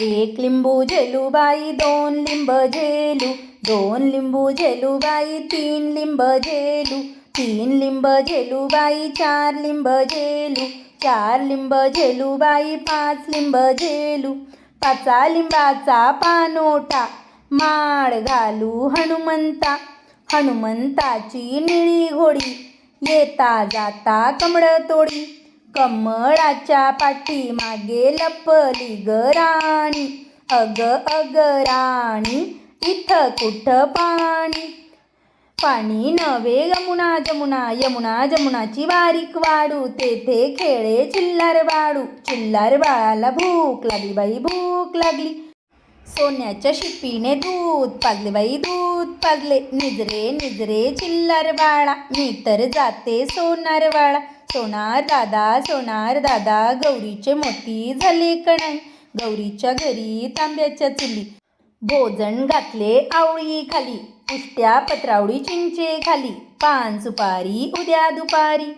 एक लिंबू झेलूबाई दोन लिंब झेलू. दोन लिंबू झेलूबाई तीन लिंब झेलू. तीन लिंब झेलूबाई चार लिंब झेलू. चार लिंब झेलूबाई पाच लिंब झेलू. पाचा लिंबाचा पानोटा माळ घालू हनुमंता. हनुमंताची निळी घोडी येता जाता कमळ तोडी. कमळाच्या पाठीमागे लपली ग राणी. अग अग राणी इथं कुठं पाणी? पाणी नवे यमुना जमुना यमुना जमुनाची बारीक वाडू. तेथे खेळे चिल्लार बाळू चिल्लार बाळाला भूक लागली बाई भूक लागली. सोन्याच्या शिपीने दूध पाजले बाई दूध पाजले. निजरे निजरे चिल्लार बाळा मी तर जाते सोनार बाळा. सोनार दादा सोनार दादा गौरीचे मोती झाले कणाई गौरीच्या घरी तांब्याच्या चुली. भोजन घातले आवळी खाली पुष्ट्या पत्रावळी चिंचे खाली पान सुपारी उद्या दुपारी.